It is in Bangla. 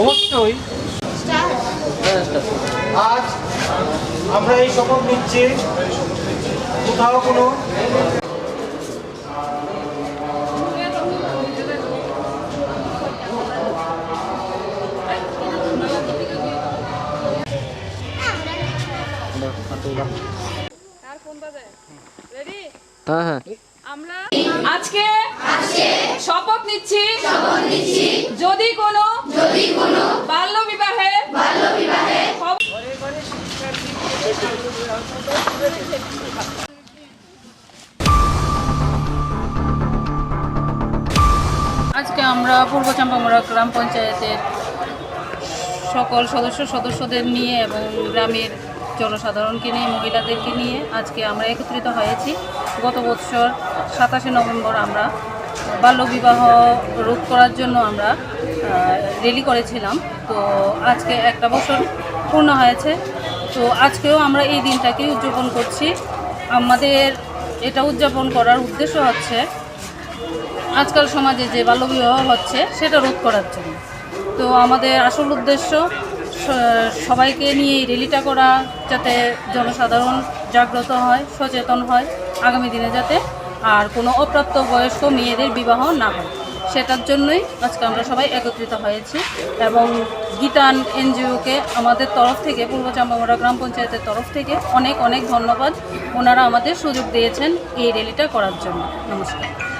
অবশ্যই। আজ আমরা এই শপথ নিচ্ছি কোথাও কোনো আর ফোন বাজে রেডি হ্যাঁ হ্যাঁ। আমরা আজকে শপথ নিচ্ছি। যদি কোনো যদি কোনো বাল্য বিবাহে বাল্য বিবাহে আজকে আমরা পূর্ব চাম্পামোড়া গ্রাম পঞ্চায়েতের সকল সদস্য সদস্যদের নিয়ে এবং গ্রামের জনসাধারণকে নিয়ে মহিলাদেরকে নিয়ে আজকে আমরা একত্রিত হয়েছি। গত বছর সাতাশে নভেম্বর আমরা বাল্যবিবাহ রোধ করার জন্য আমরা রেলি করেছিলাম। তো আজকে একটা বছর পূর্ণ হয়েছে। তো আজকেও আমরা এই দিনটাকে উদযাপন করছি। আমাদের এটা উদযাপন করার উদ্দেশ্য হচ্ছে, আজকাল সমাজে যে বাল্যবিবাহ হচ্ছে, সেটা রোধ করার জন্য। তো আমাদের আসল উদ্দেশ্য সবাইকে নিয়ে র্যালিটা করা, যাতে জনসাধারণ জাগ্রত হয়, সচেতন হয়, আগামী দিনে যাতে আর কোনো অপ্রাপ্ত বয়স্ক মেয়েদের বিবাহ না হয়। সেটার জন্যই আজকে আমরা সবাই একত্রিত হয়েছি এবং গীতান এনজিওকে আমাদের তরফ থেকে, পূর্ব চাম্বামোড়া গ্রাম পঞ্চায়েতের তরফ থেকে অনেক অনেক ধন্যবাদ। ওনারা আমাদের সুযোগ দিয়েছেন এই র্যালিটা করার জন্য। নমস্কার।